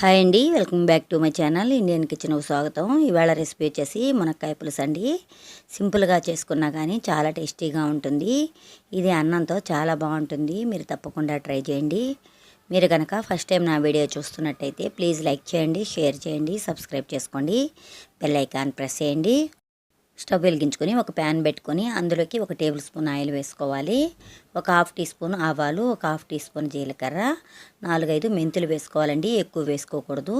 Hi అండి welcome back to my channel Indian కిచెన్కు స్వాగతం. ఇవాళ రెసిపీ వచ్చేసి మునక్కాయ పులుసు అండి. సింపుల్గా చేసుకున్నా కానీ చాలా టేస్టీగా ఉంటుంది. ఇది అన్నంతో చాలా బాగుంటుంది. మీరు తప్పకుండా ట్రై చేయండి. మీరు కనుక ఫస్ట్ టైం నా వీడియో చూస్తున్నట్టయితే ప్లీజ్ లైక్ చేయండి షేర్ చేయండి సబ్స్క్రైబ్ చేసుకోండి. బెల్ ఐకాన్ ప్రెస్ చేయండి. స్టవ్ వెలిగించుకొని ఒక ప్యాన్ పెట్టుకొని అందులోకి ఒక టేబుల్ స్పూన్ ఆయిల్ వేసుకోవాలి. ఒక హాఫ్ టీ స్పూన్ ఆవాలు ఒక హాఫ్ టీ స్పూన్ జీలకర్ర నాలుగైదు మెంతులు వేసుకోవాలండి. ఎక్కువ వేసుకోకూడదు.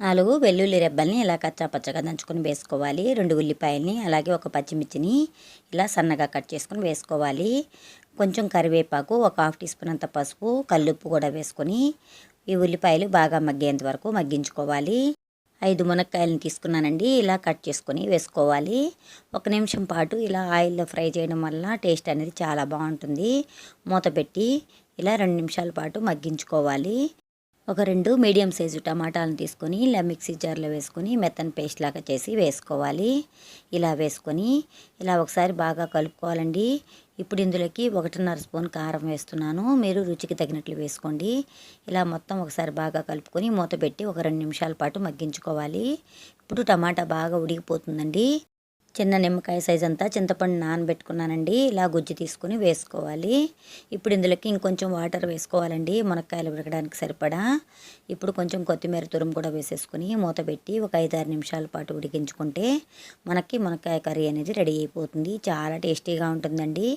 నాలుగు వెల్లుల్లి రెబ్బల్ని ఇలా కచ్చాపచ్చగా దంచుకొని వేసుకోవాలి. రెండు ఉల్లిపాయల్ని అలాగే ఒక పచ్చిమిర్చిని ఇలా సన్నగా కట్ చేసుకొని వేసుకోవాలి. కొంచెం కరివేపాకు ఒక హాఫ్ టీ స్పూన్ అంత పసుపు కల్లుప్పు కూడా వేసుకొని ఈ ఉల్లిపాయలు బాగా మగ్గేంత వరకు మగ్గించుకోవాలి. ఐదు మునక్కాయలను తీసుకున్నానండి. ఇలా కట్ చేసుకొని వేసుకోవాలి. ఒక నిమిషం పాటు ఇలా ఆయిల్లో ఫ్రై చేయడం వల్ల టేస్ట్ అనేది చాలా బాగుంటుంది. మూత పెట్టి ఇలా రెండు నిమిషాల పాటు మగ్గించుకోవాలి. ఒక రెండు మీడియం సైజు టమాటాలను తీసుకొని ఇలా మిక్సీ జార్లో వేసుకొని మెత్తని పేస్ట్ లాగా చేసి వేసుకోవాలి. ఇలా వేసుకొని ఇలా ఒకసారి బాగా కలుపుకోవాలండి. ఇప్పుడు ఇందులోకి ఒకటిన్నర స్పూన్ కారం వేస్తున్నాను. మీరు రుచికి తగినట్లు వేసుకోండి. ఇలా మొత్తం ఒకసారి బాగా కలుపుకొని మూత పెట్టి ఒక రెండు నిమిషాల పాటు మగ్గించుకోవాలి. ఇప్పుడు టమాటా బాగా ఉడికిపోతుందండి. చిన్న నిమ్మకాయ సైజ్ అంతా చింతపండు నానబెట్టుకున్నానండి. ఇలా గుజ్జు తీసుకుని వేసుకోవాలి. ఇప్పుడు ఇందులోకి ఇంకొంచెం వాటర్ వేసుకోవాలండి. మునక్కాయలు ఉడకడానికి సరిపడా. ఇప్పుడు కొంచెం కొత్తిమీర తురుము కూడా వేసేసుకుని మూత పెట్టి ఒక ఐదారు నిమిషాల పాటు ఉడికించుకుంటే మనకి మునక్కాయ కర్రీ అనేది రెడీ అయిపోతుంది. చాలా టేస్టీగా ఉంటుందండి.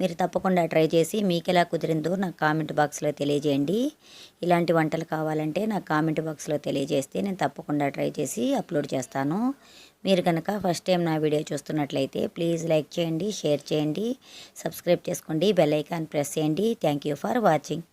మీరు తప్పకుండా ట్రై చేసి మీకు ఎలా కుదిరిందో నాకు కామెంట్ బాక్స్లో తెలియజేయండి. ఇలాంటి వంటలు కావాలంటే నాకు కామెంట్ బాక్స్లో తెలియజేస్తే నేను తప్పకుండా ట్రై చేసి అప్లోడ్ చేస్తాను. మీరు కనుక ఫస్ట్ టైం నా వీడియో చూస్తున్నట్లయితే ప్లీజ్ లైక్ చేయండి షేర్ చేయండి సబ్స్క్రైబ్ చేసుకోండి బెల్ ఐకాన్ ప్రెస్ చేయండి. Thank you for watching